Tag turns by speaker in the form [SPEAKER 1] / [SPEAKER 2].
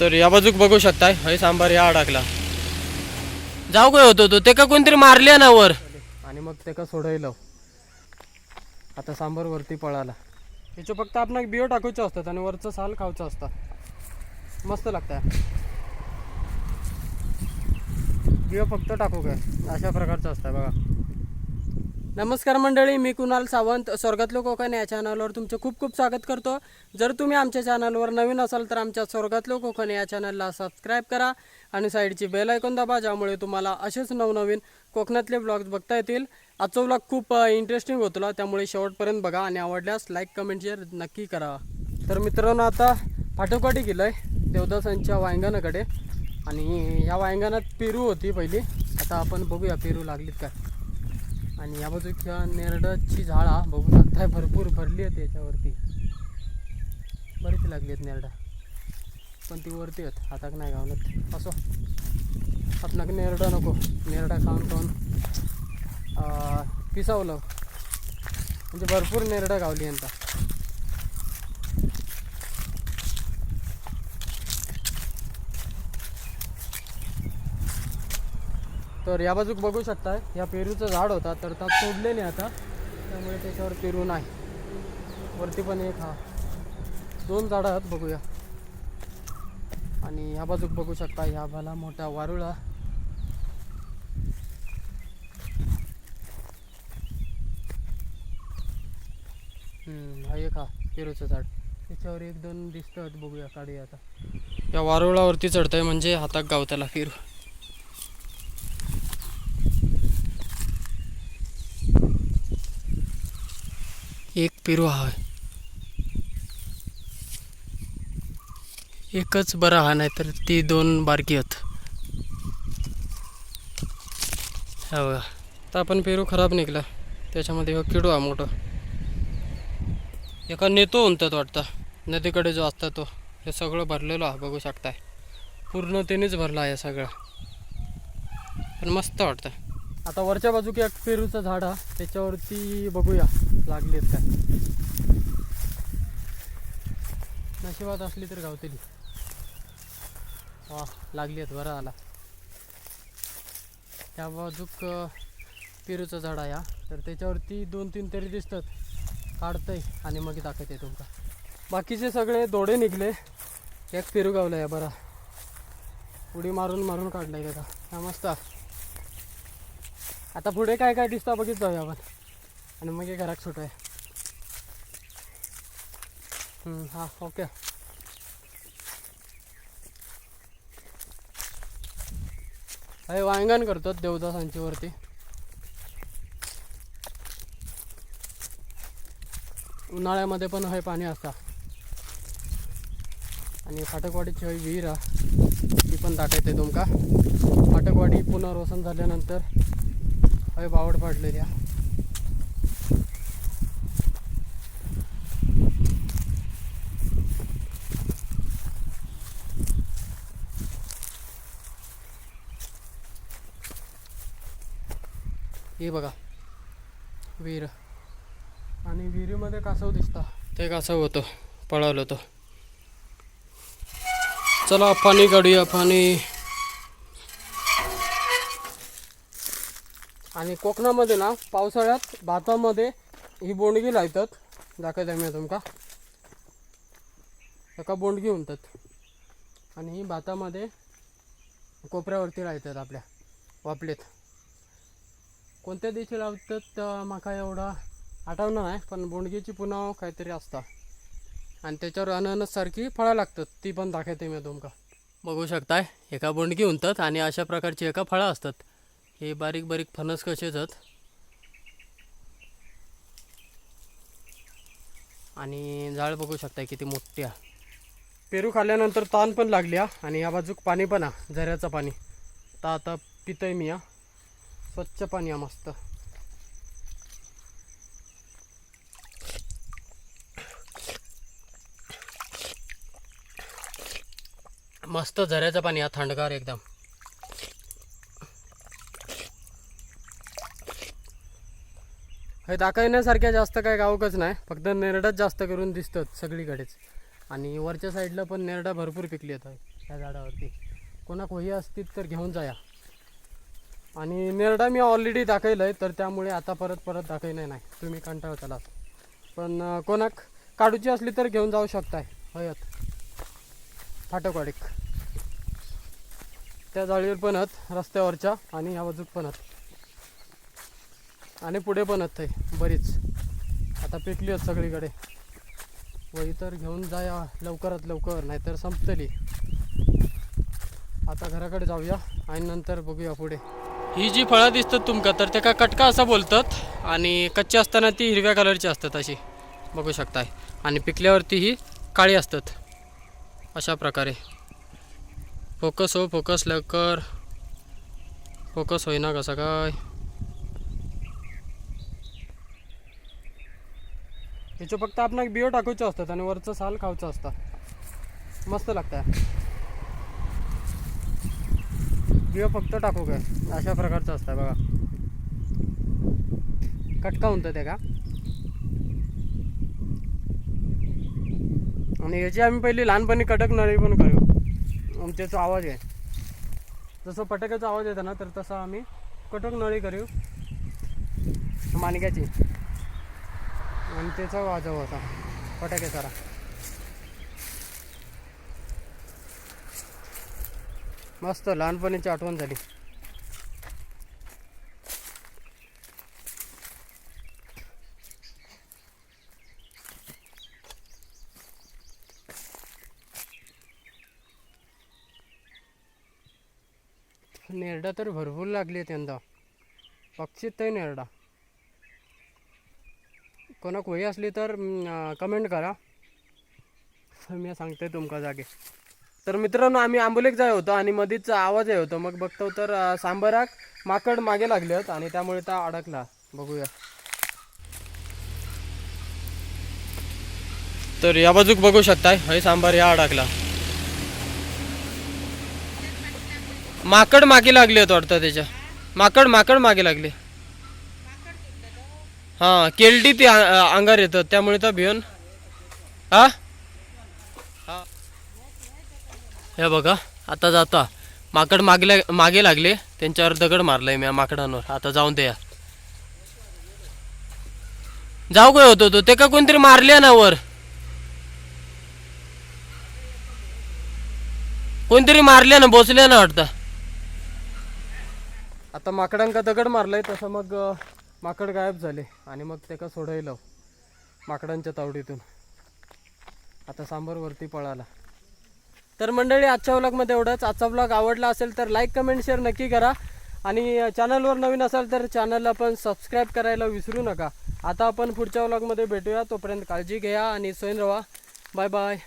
[SPEAKER 1] तर या बाजूक बघू शकताय हय सांबार या अडकला. जाऊ काय होतो तो ते का कोणतरी मारले ना वर? आणि मग ते का सोडवलं. आता सांबार वरती पळाला. याचं फक्त आपण बियो टाकूचे असतात आणि वरचं साल खाऊचं असतं मस्त लागतं बियो फक्त टाकू काय अशा प्रकारचं असतं बघा. नमस्कार मंडळी मी कुणाल सावंत स्वर्गातलो हो कोकण या चॅनलवर तुमचं खूप खूप स्वागत करतो. जर तुम्ही आमच्या चॅनलवर नवीन असाल तर आमच्या स्वर्गातलो हो कोकण या चॅनलला सबस्क्राईब करा आणि साईडची बेल ऐकून दाबा ज्यामुळे तुम्हाला असेच नवनवीन कोकणातले ब्लॉग्स बघता येतील. आजचा ब्लॉग खूप इंटरेस्टिंग होतला त्यामुळे शेवटपर्यंत बघा आणि आवडल्यास लाईक कमेंट शेअर नक्की करा. तर मित्रांनो आता फाटोकाठी गेलो आहे देवदासांच्या वायंगणाकडे आणि या वायंगणात पेरू होती पहिली. आता आपण बघूया पेरू लागलीत काय. आणि या बाजूच्या नेरडाची झाडा बघू शकताय भरपूर भरली आहेत त्याच्यावरती बरीच लागली आहेत नेरडा. पण ती वरती आहेत. हाताक नाही गावलत असो. आपणाक नेरडा नको. नेरडा खाऊन खाऊन पिसावलं. म्हणजे भरपूर नेरडा गावली यंदा. तर या बाजूक बघू शकता या पेरूचं झाड होता तर त्यात तोडलेले नाही आता. त्यामुळे त्याच्यावर पेरू नाही. वरती पण एक हा. दोन झाडं आहेत बघूया. आणि ह्या बाजूक बघू शकता ह्या भला मोठा वारुळा. हा एक हा पेरूचं झाड. त्याच्यावर एक दोन दिसतात बघूया काढूया आता. या वारुळावरती चढतंय म्हणजे हातात गावताला पेरू. एक पेरू हा एकच बरा हा नाही तर ती दोन बारकी आहेत हा बघा आपण पेरू खराब निघला. त्याच्यामध्ये हा किडू हा मोठा. एका नेतो म्हणतात वाटतं. नदीकडे जो असता तो हे सगळं भरलेलो हा बघू शकताय. पूर्ण त्यानेच भरला आहे सगळं. पण मस्त वाटतं आता वरच्या बाजूक एक पेरूचं झाड हा त्याच्यावरती बघूया लागलेत काय. नशिबात असली तर गावतील. वा लागली आहेत बरं आला. त्या बाजूक पेरूचं झाड आहे हा. तर त्याच्यावरती दोन तीन तरी दिसतात. काढतंय आणि मग दाखवते तुमका. बाकीचे सगळे दोडे निघले. एक पेरू गावला आहे बरा. उडी मारून मारून काढलाय त्याचा हा मस्त आता पुढे काय काय दिसतं बघित जाऊया आपण. आणि मग हे घरात सुट आहे. हां हा ओके हे वांगण करतो देवदासांची वरती उन्हाळ्यामध्ये पण हे पाणी असतं. आणि फाटकवाडीची हय विहीर आहे ती पण दाखवते तुमका फाटकवाडी पुनर्वसन झाल्यानंतर अरे बावड पाडलेली हा. हे बघा विहीर. आणि विहिरीमध्ये कासव दिसता. ते कासव होतं पळवलं होतं. चला पाणी काढूया पाणी आणि कोकणामध्ये ना पावसाळ्यात भातामध्ये ही बोंडगी लावतात. दाखवता मी तुमका. एका बोंडगी म्हणतात आणि ही भातामध्ये कोपऱ्यावरती लावतात आपल्या वापलेत. कोणत्या दिवशी लावतात तर माका एवढा आठवणार नाही पण बोंडगीची पुन्हा काहीतरी असता. आणि त्याच्यावर अननससारखी फळं लागतात ती पण दाखवते मी तुमका. बघू शकताय एका बोंडगी म्हणतात आणि अशा प्रकारची एका फळं असतात. हे बारीक बारीक फणस कसेच आहेत? आणि जाळ बघू शकताय किती मोठी आहे पेरू खाल्ल्यानंतर ताण पण लागली आणि या बाजूक पाणी पण हा झऱ्याचं पाणी. तर आता पितय मी या स्वच्छ पाणी हा मस्त. मस्त झऱ्याचं पाणी हा थंडगार एकदम. हे दाखवण्यासारख्या जास्त काय गावकच नाही फक्त नेरडंच जास्त करून दिसतात सगळीकडेच. आणि वरच्या साईडला पण नेरडा भरपूर पिकली येतात त्या झाडावरती. कोणा कोही असतील तर घेऊन जाया. आणि नेरडा मी ऑलरेडी दाखवलं आहे तर त्यामुळे आता परत परत दाखवणार नाही. तुम्ही कंटाळ त्याला पण कोणाक काढूची असली तर घेऊन जाऊ शकताय. हयात. फाटकवाडीक त्या जाळीवर पण आहेत रस्त्यावरच्या आणि ह्या बाजूक पण आहात आणि पुढे पण आहे बरीच. आता पिकली आहेत सगळीकडे. व इतर घेऊन जाया लवकरात लवकर नाहीतर संपतली. आता घराकडे जाऊया आणि नंतर बघूया पुढे. ही जी फळं दिसतात तुमका तर त्या कटका असं बोलतात आणि कच्ची असताना ती हिरव्या कलरची असतात अशी. बघू शकताय. आणि पिकल्यावरती ही काळी असतात. अशा प्रकारे. फोकस हो फोकस लवकर. फोकस होईना कसं काय. याचं फक्त आपण बियो टाकूचे असतात आणि वरचं साल खाऊचं असतं मस्त लागतं बियो फक्त टाकू काय? अशा प्रकारचं असतं बघा. कटका म्हणतं ते का? आणि याची आम्ही पहिली लहानपणी कटक नळी पण करू. त्याचा आवाज आहे. जसं फटाक्याचा आवाज येतो ना तर तसा आम्ही कटक नळी करू. माणक्याची. आणि त्याचा वाजव होता. फटाके सारा मस्त लहानपणीची आठवण झाली. नेरडा तर भरपूर लागली आहेत यंदा. पक्षीत तर नेरडा. कोणाक वही असली तर कमेंट करा. मी सांगते तुमका जागे. तर मित्रांनो आम्ही आंबोलीक जाय होतो आणि मधीच आवाज आहे होतो. मग बघतो तर सांबराक माकड मागे लागले आहेत आणि त्यामुळे त्या अडकला. बघूया. तर या बाजूक बघू शकताय हे सांबार या अडकला. माकड मागे लागले आहेत वाटतं त्याच्या. माकड माकड मागे लागले. हा केलडी ते अंगार येतात त्यामुळे त्या भिवून हा? हे बघा आता जाता. माकड मागल्या मागे लागले त्यांच्यावर दगड मारलाय मी या माकडांवर. आता जाऊन द्या. जाऊ काय होतो तो ते का कोणतरी मारले ना वर? कोणतरी मारले ना बोचले ना वाटतं. आता माकडांका दगड मारलाय तसं मग माकड गायब झाले आणि मग ते का सोडायला माकडांच्या तावडीतून. आता सांबर वरती पळाला. तर मंडळी आजच्या व्लॉगमध्ये एवढंच. आजचा व्लॉग आवडला असेल तर लाईक कमेंट शेअर नक्की करा. आणि चॅनलवर नवीन असाल तर चॅनलला पण सबस्क्राईब करायला विसरू नका. आता आपण पुढच्या व्लॉगमध्ये भेटूया. तोपर्यंत काळजी घ्या आणि सोयन रवा. Bye bye